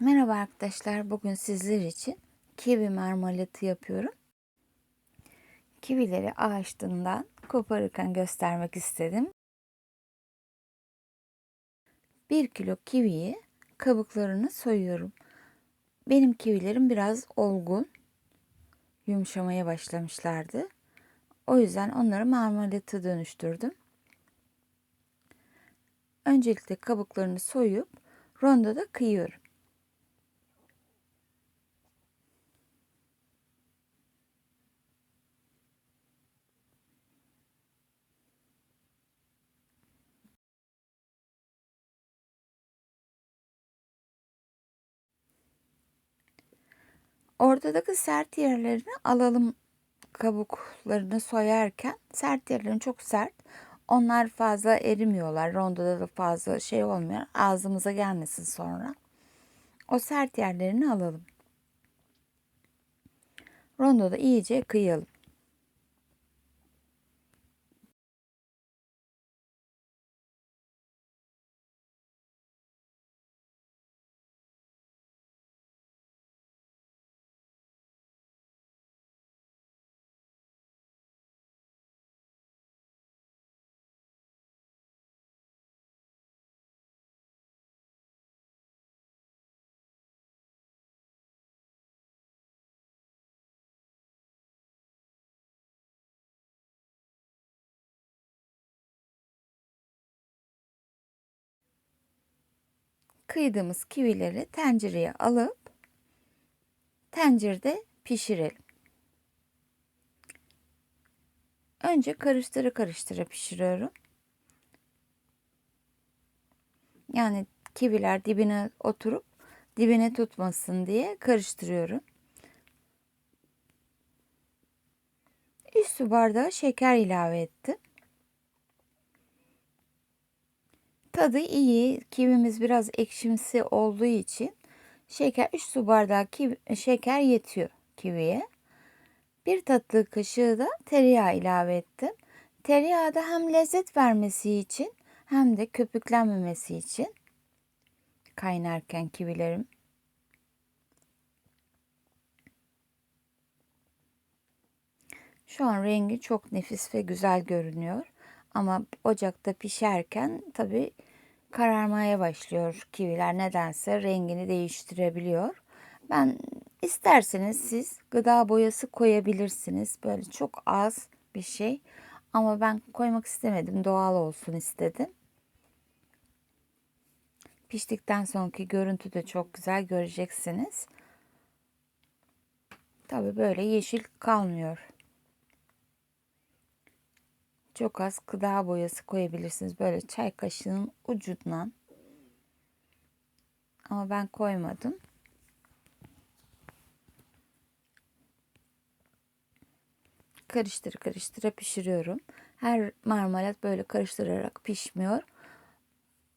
Merhaba arkadaşlar. Bugün sizler için kivi marmelatı yapıyorum. Kivileri ağaçtan koparırken göstermek istedim. 1 kilo kiviyi kabuklarını soyuyorum. Benim kivilerim biraz olgun. Yumuşamaya başlamışlardı. O yüzden onları marmelata dönüştürdüm. Öncelikle kabuklarını soyup rondoda kıyıyorum. Ortadaki sert yerlerini alalım kabuklarını soyarken sert yerlerini çok sert. Onlar fazla erimiyorlar. Rondoda da fazla şey olmuyor. Ağzımıza gelmesin sonra. O sert yerlerini alalım. Rondoda iyice kıyalım. Kıydığımız kivileri tencereye alıp tencerede pişirelim. Önce karıştıra karıştıra pişiriyorum. Yani kiviler dibine oturup dibine tutmasın diye karıştırıyorum. Üst su bardağı şeker ilave ettim. Tadı iyi. Kivimiz biraz ekşimsi olduğu için şeker 3 su bardağı kivi, şeker yetiyor kiviye. Bir tatlı kaşığı da tereyağı ilave ettim. Tereyağı da hem lezzet vermesi için hem de köpüklenmemesi için kaynarken kivilerim. Şu an rengi çok nefis ve güzel görünüyor. Ama ocakta pişerken tabii kararmaya başlıyor kiviler nedense rengini değiştirebiliyor. Ben isterseniz siz gıda boyası koyabilirsiniz. Böyle çok az bir şey. Ama ben koymak istemedim. Doğal olsun istedim. Piştikten sonraki görüntü de çok güzel göreceksiniz. Tabi böyle yeşil kalmıyor. Çok az gıda boyası koyabilirsiniz. Böyle çay kaşığının ucundan. Ama ben koymadım. Karıştır karıştıra pişiriyorum. Her marmelat böyle karıştırarak pişmiyor.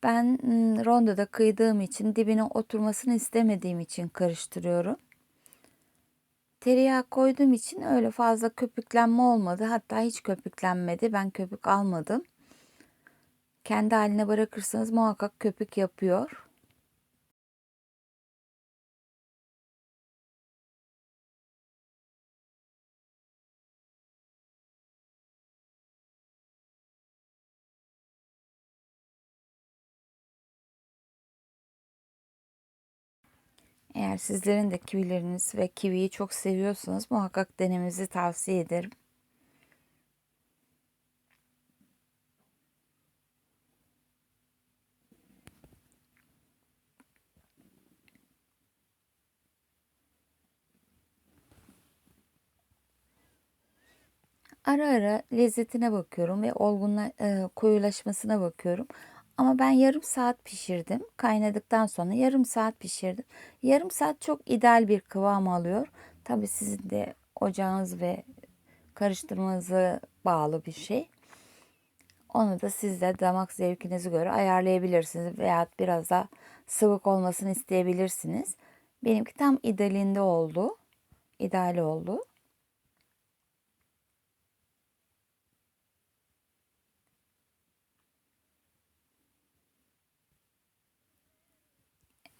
Ben ıı, rondoda kıydığım için dibine oturmasını istemediğim için karıştırıyorum. Tereyağı koyduğum için öyle fazla köpüklenme olmadı. Hatta hiç köpüklenmedi. Ben köpük almadım. Kendi haline bırakırsanız muhakkak köpük yapıyor. Eğer sizlerin de kivileriniz ve kiviyi çok seviyorsanız muhakkak denemenizi tavsiye ederim. Ara ara lezzetine bakıyorum ve olgunla e, koyulaşmasına bakıyorum. Ama ben yarım saat pişirdim. Kaynadıktan sonra yarım saat pişirdim. Yarım saat çok ideal bir kıvam alıyor. Tabi sizin de ocağınız ve karıştırmanıza bağlı bir şey. Onu da siz de damak zevkinize göre ayarlayabilirsiniz veya biraz da sıvık olmasını isteyebilirsiniz. Benimki tam idealinde oldu. İdeal oldu.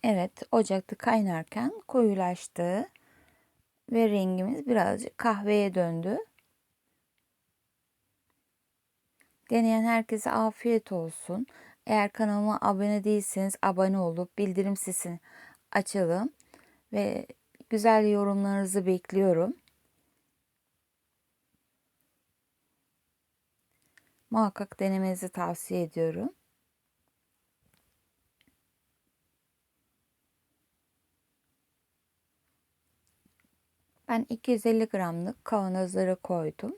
Evet, ocakta kaynarken koyulaştı ve rengimiz birazcık kahveye döndü. Deneyen herkese afiyet olsun. Eğer kanalıma abone değilseniz abone olup bildirim sesini açalım ve güzel yorumlarınızı bekliyorum. Muhakkak denemenizi tavsiye ediyorum. Ben 250 gramlık kavanozlara koydum.